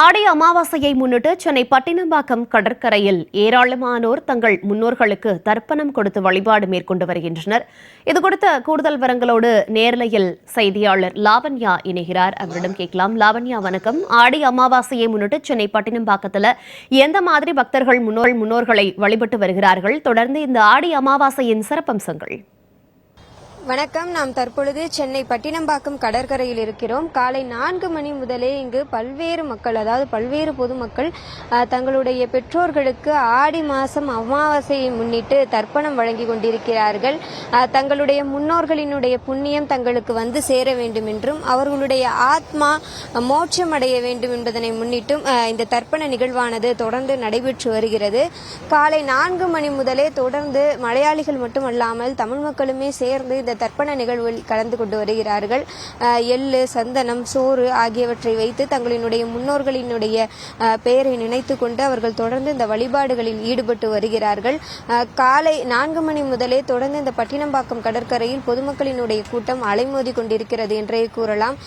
ஆடி அமாவாசையை முன்னிட்டு சென்னை பட்டினம்பாக்கம் கடற்கரையில் ஏராளமானோர் தங்கள் முன்னோர்களுக்கு தர்ப்பணம் கொடுத்து வழிபாடு மேற்கொண்டு வருகின்றனர். இது குறித்த கூடுதல் விவரங்களோடு நேரலையில் செய்தியாளர் லாவண்யா இணைகிறார். அவரிடம் கேட்கலாம். லாவண்யா வணக்கம். ஆடி அமாவாசையை முன்னிட்டு சென்னை பட்டினம்பாக்கத்தில் எந்த மாதிரி பக்தர்கள் முன்னோர் முன்னோர்களை வழிபட்டு வருகிறார்கள்? தொடர்ந்து இந்த ஆடி அமாவாசையின் சிறப்பம்சங்கள். வணக்கம். நாம் தற்பொழுது சென்னை பட்டினம்பாக்கம் கடற்கரையில் இருக்கிறோம். காலை நான்கு மணி முதலே இங்கு பல்வேறு மக்கள் அதாவது பல்வேறு பொதுமக்கள் தங்களுடைய பெற்றோர்களுக்கு ஆடி மாதம் அமாவாசையை முன்னிட்டு தர்ப்பணம் வழங்கி கொண்டிருக்கிறார்கள். தங்களுடைய முன்னோர்களினுடைய புண்ணியம் தங்களுக்கு வந்து சேர வேண்டும் என்றும் அவர்களுடைய ஆத்மா மோட்சம் அடைய வேண்டும் என்பதனை முன்னிட்டும் இந்த தர்ப்பண நிகழ்வானது தொடர்ந்து நடைபெற்று வருகிறது. காலை நான்கு மணி முதலே தொடர்ந்து மலையாளிகள் மட்டுமல்லாமல் தமிழ் மக்களுமே சேர்ந்து இந்த தர்ப்பண நிகழ்வில் கலந்து கொண்டு வருகிறார்கள். எள்ளு சந்தனம் சோறு ஆகியவற்றை வைத்து தங்களினுடைய முன்னோர்களினுடைய பெயரை நினைத்து கொண்டு அவர்கள் தொடர்ந்து இந்த வழிபாடுகளில் ஈடுபட்டு வருகிறார்கள். காலை நான்கு மணி முதலே தொடர்ந்து இந்த பட்டினம்பாக்கம் கடற்கரையில் பொதுமக்களினுடைய கூட்டம் அலைமோதி கொண்டிருக்கிறது என்றே கூறலாம்.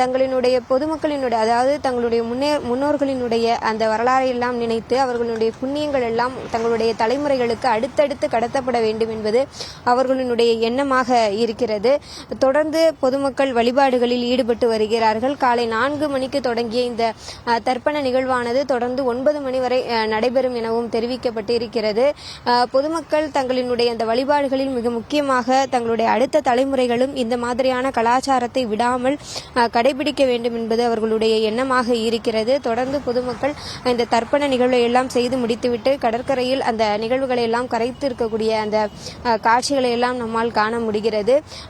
தங்களினுடைய பொதுமக்களினுடைய அதாவது தங்களுடைய முன்னே முன்னோர்களினுடைய அந்த வரலாறை எல்லாம் நினைத்து அவர்களுடைய புண்ணியங்கள் எல்லாம் தங்களுடைய தலைமுறைகளுக்கு அடுத்தடுத்து கடத்தப்பட வேண்டும் என்பது அவர்களினுடைய எண்ணமாக இருக்கிறது. தொடர்ந்து பொதுமக்கள் வழிபாடுகளில் ஈடுபட்டு வருகிறார்கள். காலை நான்கு மணிக்கு தொடங்கிய இந்த தர்ப்பண நிகழ்வானது தொடர்ந்து ஒன்பது மணி வரை நடைபெறும் எனவும் தெரிவிக்கப்பட்டு இருக்கிறது பொதுமக்கள் தங்களினுடைய அந்த வழிபாடுகளில் மிக முக்கியமாக தங்களுடைய அடுத்த தலைமுறைகளும் இந்த மாதிரியான கலாச்சாரத்தை விடாமல் கடைபிடிக்க வேண்டும் என்பது அவர்களுடைய எண்ணமாக இருக்கிறது. தொடர்ந்து பொதுமக்கள் இந்த தர்ப்பண நிகழ்வை எல்லாம் செய்து முடித்துவிட்டு கடற்கரையில் அந்த நிகழ்வுகளை எல்லாம் கரைத்து இருக்கக்கூடிய அந்த காட்சிகளை எல்லாம் நம்மால் காண முடிகிறது.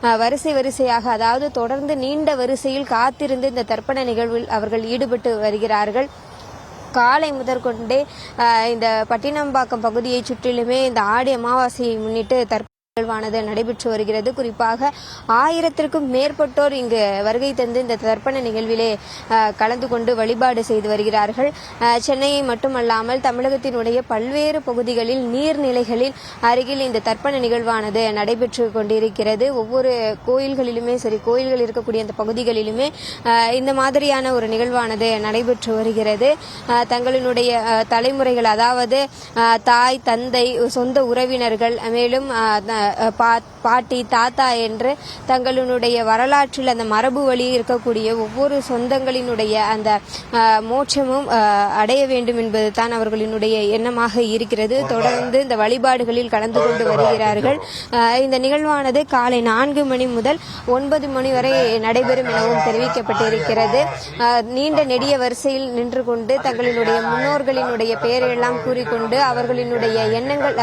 அஹ், வரிசை வரிசையாக அதாவது தொடர்ந்து நீண்ட வரிசையில் காத்திருந்து இந்த தர்ப்பண நிகழ்வில் அவர்கள் ஈடுபட்டு வருகிறார்கள். காலை முதற்கொண்டே இந்த பட்டினம்பாக்கம் பகுதியை சுற்றிலுமே இந்த ஆடி அமாவாசையை முன்னிட்டு தற்ப நிகழ்வானது நடைபெற்று வருகிறது. குறிப்பாக ஆயிரத்திற்கும் மேற்பட்டோர் இங்கு வருகை தந்து இந்த தர்ப்பண நிகழ்விலே கலந்து கொண்டு வழிபாடு செய்து வருகிறார்கள். சென்னையை மட்டுமல்லாமல் தமிழகத்தினுடைய பல்வேறு பகுதிகளில் நீர்நிலைகளில் அருகில் இந்த தர்ப்பண நிகழ்வானது நடைபெற்று கொண்டிருக்கிறது. ஒவ்வொரு கோயில்களிலுமே சரி கோயில்கள் இருக்கக்கூடிய அந்த பகுதிகளிலுமே இந்த மாதிரியான ஒரு நிகழ்வானது நடைபெற்று வருகிறது. தங்களினுடைய தலைமுறைகள் அதாவது தாய் தந்தை சொந்த உறவினர்கள் மேலும் பாட்டி தாத்தா என்று தங்களினுடைய வரலாற்றில் அந்த மரபு வழி இருக்கக்கூடிய ஒவ்வொரு சொந்தங்களினுடைய அந்த மோட்சமும் அடைய வேண்டும் என்பது தான் அவர்களினுடைய எண்ணமாக இருக்கிறது. தொடர்ந்து இந்த வழிபாடுகளில் கலந்து கொண்டு வருகிறார்கள். இந்த நிகழ்வானது காலை நான்கு மணி முதல் ஒன்பது மணி வரை நடைபெறும் எனவும் தெரிவிக்கப்பட்டிருக்கிறது. நீண்ட நெடிய வரிசையில் நின்று கொண்டு தங்களினுடைய முன்னோர்களினுடைய பெயரெல்லாம் கூறிக்கொண்டு அவர்களினுடைய எண்ணங்கள்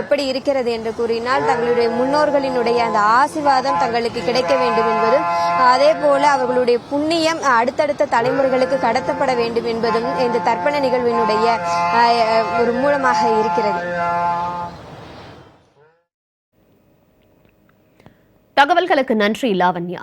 எப்படி இருக்கிறது என்று கூறினால் தங்களுடைய முன்னோர்களினுடைய அந்த ஆசிர்வாதம் தங்களுக்கு கிடைக்க வேண்டும் என்பதும் அதே போல அவர்களுடைய புண்ணியம் அடுத்தடுத்த தலைமுறைகளுக்கு கடத்தப்பட வேண்டும் என்பதும் இந்த தர்ப்பண நிகழ்வினுடைய ஒரு மூலமாக இருக்கிறது. தகவல்களுக்கு நன்றி லாவண்யா.